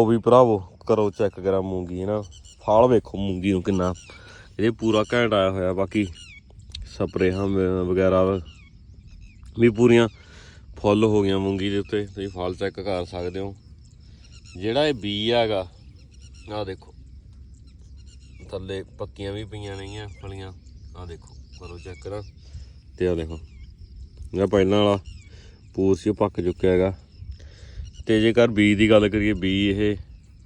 ਉਹ ਵੀ ਭਰਾਵੋ ਕਰੋ ਚੈੱਕ ਕਰਾਂ ਮੂੰਗੀ ਨਾ ਫਾਲ ਵੇਖੋ ਮੂੰਗੀ ਨੂੰ ਕਿੰਨਾ। ਇਹ ਪੂਰਾ ਘੈਂਟ ਆਇਆ ਹੋਇਆ, ਬਾਕੀ ਸਪਰੇਹਾਂ ਵਗੈਰਾ ਵੀ ਪੂਰੀਆਂ ਫੁੱਲ ਹੋ ਗਈਆਂ ਮੂੰਗੀ ਦੇ ਉੱਤੇ। ਤੁਸੀਂ ਫਲ ਚੈੱਕ ਕਰ ਸਕਦੇ ਹੋ। ਜਿਹੜਾ ਇਹ ਬੀ ਹੈਗਾ, ਆਹ ਦੇਖੋ। ਥੱਲੇ ਪੱਕੀਆਂ ਵੀ ਪਈਆਂ ਨੇਗੀਆਂ, ਫਲੀਆਂ। ਆਹ ਦੇਖੋ ਕਰੋ ਚੈੱਕ ਕਰਾਂ। ਤੇ ਆਹ ਦੇਖੋ। ਇਹ ਪਹਿਲਾਂ ਵਾਲਾ ਪੂਰ ਸੀ, ਉਹ ਪੱਕ ਚੁੱਕਿਆ ਹੈਗਾ। ਤੇ ਜੇਕਰ ਬੀ ਦੀ ਗੱਲ ਕਰੀਏ, ਬੀ ਇਹ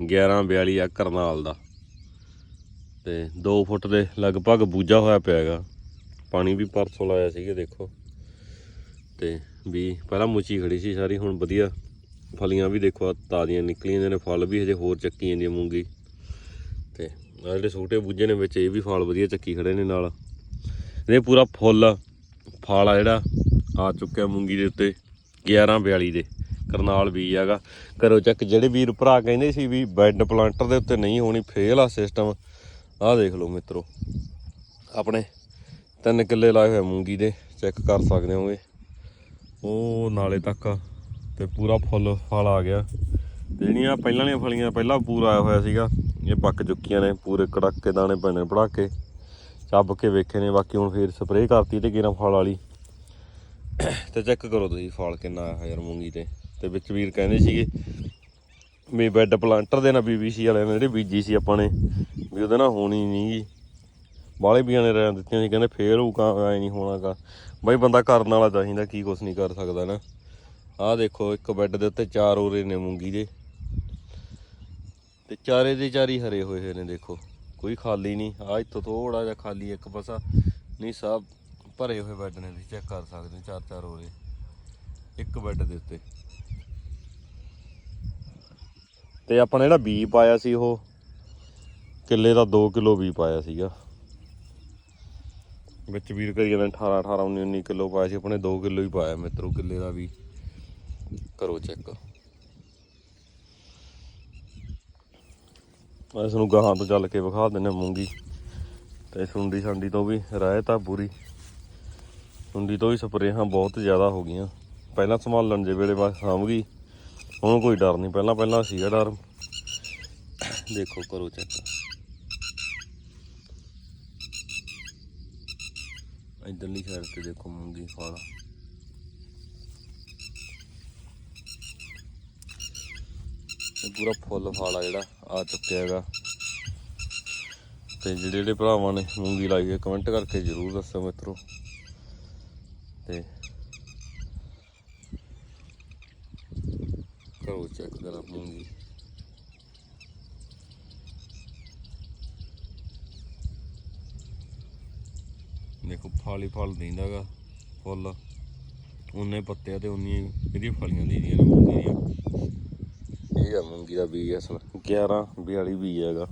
1142 ਆ ਕਰਨਾਲ ਦਾ। ਤੇ 2 ਫੁੱਟ ਦੇ ਲਗਭਗ ਬੂਝਾ ਹੋਇਆ ਪਿਆ ਹੈਗਾ ਪਾਣੀ ਵੀ ਪਰਸੋਂ ਲਾਇਆ ਸੀਗਾ, ਦੇਖੋ। ਤੇ ਵੀ ਪਹਿਲਾਂ ਮੁੱਚੀ ਖੜੀ ਸੀ ਸਾਰੀ, ਹੁਣ ਵਧੀਆ ਫਲੀਆਂ ਵੀ ਦੇਖੋ ਤਾਜ਼ੀਆਂ ਨਿਕਲੀਆਂ ਨੇ, ਫਲ ਵੀ ਹਜੇ ਹੋਰ ਚੱਕੀ ਜਾਂਦੀ ਮੂੰਗੀ। ਤੇ ਆਹ ਜਿਹੜੇ ਛੋਟੇ ਬੂਝੇ ਨੇ ਵਿੱਚ, ਇਹ ਵੀ ਫਲ ਵਧੀਆ ਚੱਕੀ ਖੜੇ ਨੇ ਨਾਲ। ਇਹਦੇ ਪੂਰਾ ਫੁੱਲ, ਫਲ ਆ ਜਿਹੜਾ ਆ ਚੁੱਕਿਆ ਮੂੰਗੀ ਦੇ ਉੱਤੇ 1142 ਦੇ। ਕਰਨਾਲ ਬੀਜ ਹੈਗਾ। ਕਰੋ ਚੱਕ ਜਿਹੜੇ ਵੀਰ ਭਰਾ ਕਹਿੰਦੇ ਸੀ ਵੀ ਬੈੱਡ ਪਲਾਂਟਰ ਦੇ ਉੱਤੇ ਨਹੀਂ ਹੋਣੀ, ਫੇਲ ਆ ਸਿਸਟਮ ਆਹ ਦੇਖ ਲਓ ਮਿੱਤਰੋ, ਆਪਣੇ ਤਿੰਨ ਕਿੱਲੇ ਲਾਏ ਹੋਏ ਮੂੰਗੀ ਦੇ ਚੈੱਕ ਕਰ ਸਕਦੇ ਹੋਗੇ। ਉਹ ਨਾਲੇ ਤੱਕ ਤੇ ਪੂਰਾ ਫੁੱਲ, ਫਲ ਆ ਗਿਆ। ਤੇ ਜਿਹੜੀਆਂ ਪਹਿਲਾਂ ਵਾਲੀਆਂ ਫਲੀਆਂ, ਪਹਿਲਾਂ ਪੂਰਾ ਆਇਆ ਹੋਇਆ ਸੀਗਾ, ਇਹ ਪੱਕ ਚੁੱਕੀਆਂ ਨੇ, ਪੂਰੇ ਕੜਾਕੇ ਦਾਣੇ ਪੈਣੇ ਪੜਾਕੇ। ਚੱਬ ਕੇ ਵੇਖੇ ਨੇ, ਬਾਕੀ ਹੁਣ ਫੇਰ ਸਪਰੇਅ ਕਰਤੀ ਤੇ ਗੇਰਾਂ ਫਲ ਵਾਲੀ। ਤੇ ਚੈੱਕ ਕਰੋ ਤੁਸੀਂ ਫਲ ਕਿੰਨਾ ਆਇਆ ਹੋਇਆ ਯਾਰ ਮੂੰਗੀ ਤੇ। ਤੇ ਵਿੱਚ ਵੀਰ ਕਹਿੰਦੇ ਸੀਗੇ ਵੀ ਬੈੱਡ ਪਲਾਂਟਰ ਦੇ ਨਾਲ ਬੀਬੀਸੀ ਵਾਲਿਆਂ ਨੇ ਜਿਹੜੇ ਬੀਜੀ ਸੀ ਆਪਾਂ ਨੇ, ਵੀ ਉਹਦੇ ਨਾਲ ਹੋਣੀ ਨਹੀਂ ਜੀ ਬਾਲੇ ਬੀਆਂ ਨੇ ਰਹਿਣ ਦਿੱਤੀਆਂ ਸੀ, ਕਹਿੰਦੇ ਫੇਰ ਕਾ ਐ ਨਹੀਂ ਹੋਣਾਗਾ ਬਈ ਬੰਦਾ ਕਰਨ ਵਾਲਾ ਚਾਹੀਦਾ, ਕੀ ਕੁਛ ਨਹੀਂ ਕਰ ਸਕਦਾ ਨਾ। ਆਹ ਦੇਖੋ, ਇੱਕ ਬੈੱਡ ਦੇ ਉੱਤੇ ਚਾਰ ਔਰੇ ਨੇ ਮੂੰਗੀ ਦੇ। ਤੇ ਚਾਰੇ ਦੇ ਚਾਰੀ ਹਰੇ ਹੋਏ ਹੋਏ ਨੇ, ਦੇਖੋ। ਕੋਈ ਖਾਲੀ ਨਹੀਂ ਆ ਇੱਥੋਂ ਥੋੜਾ ਜਿਹਾ ਖਾਲੀ ਇੱਕ ਪਾਸਾ। ਨਹੀਂ, ਸਭ ਭਰੇ ਹੋਏ ਬੈੱਡ ਨੇ, ਤੁਸੀਂ ਚੈੱਕ ਕਰ ਸਕਦੇ ਹੋ ਚਾਰ ਚਾਰ ਔਰੇ ਇੱਕ ਬੈੱਡ ਦੇ ਉੱਤੇ। ਤੇ ਆਪਾਂ ਨੇ ਜਿਹੜਾ ਬੀ ਪਾਇਆ ਸੀ ਉਹ ਕਿੱਲੇ ਦਾ 2 ਕਿਲੋ ਬੀ ਪਾਇਆ ਸੀਗਾ। ਵਿੱਚ ਵੀਰ ਕਰੀ ਜਾਂਦੇ 18 18 19 19 ਕਿਲੋ ਪਾਇਆ ਸੀ, ਆਪਣੇ 2 ਕਿਲੋ ਹੀ ਪਾਇਆ ਮਿੱਤਰੋ ਕਿੱਲੇ ਦਾ ਵੀ। ਕਰੋ ਚੈੱਕ। ਮੈਂ ਇਸ ਨੂੰ ਗਾਹਾਂ ਤੋਂ ਚੱਲ ਕੇ ਵਿਖਾ ਦਿੰਨੇ ਮੂੰਗੀ ਤੇ ਸੁੰਡੀ ਸੰਡੀ ਤੋਂ ਵੀ ਰਾਇਤ ਆ ਪੂਰੀ। ਸੁੰਡੀ ਤੋਂ ਵੀ ਸਪਰੇਹਾਂ ਬਹੁਤ ਜ਼ਿਆਦਾ ਹੋ ਗਈਆਂ। ਪਹਿਲਾਂ ਸੰਭਾਲਣ ਜੇ ਵੇਲੇ ਬਸ ਸਾਂਭ ਗਈ ਹੁਣ ਕੋਈ ਡਰ ਨਹੀਂ, ਪਹਿਲਾਂ ਪਹਿਲਾਂ ਸੀਗਾ ਡਰ। ਦੇਖੋ ਕਰੋ ਚੈੱਕ ਇਧਰਲੀ ਸਾਈਡ ਤੇ ਦੇਖੋ ਮੂੰਗੀ ਫਲ ਇਹ ਪੂਰਾ ਫੁੱਲ ਫਲ ਜਿਹੜਾ ਆ ਚੁੱਕਿਆ ਹੈਗਾ। ਤੇ ਜਿਹੜੇ ਜਿਹੜੇ ਭਰਾਵਾਂ ਨੇ ਮੂੰਗੀ ਲਾਈ ਹੈ ਕਮੈਂਟ ਕਰਕੇ ਜਰੂਰ ਦੱਸੋ ਮਿੱਤਰੋ। ਤੇ ਕਰੋ ਚੈੱਕ ਕਰਾਂ ਮੂੰਗੀ ਦੇਖੋ ਫਲ ਹੀ ਫਲ ਦਿੰਦਾਗਾ ਫੁੱਲ। ਉਹਨੇ ਪੱਤੇ ਤੇ ਉਨੀ ਇਹਦੀਆਂ ਫਲੀਆਂ ਦਿੰਦੀਆਂ ਨੇ ਮੂੰਗੀ ਦੀਆਂ। ਇਹ ਆ ਮੂੰਗੀ ਦਾ ਬੀਜ ਅਸਲ 11 42 ਬੀਜ ਹੈਗਾ।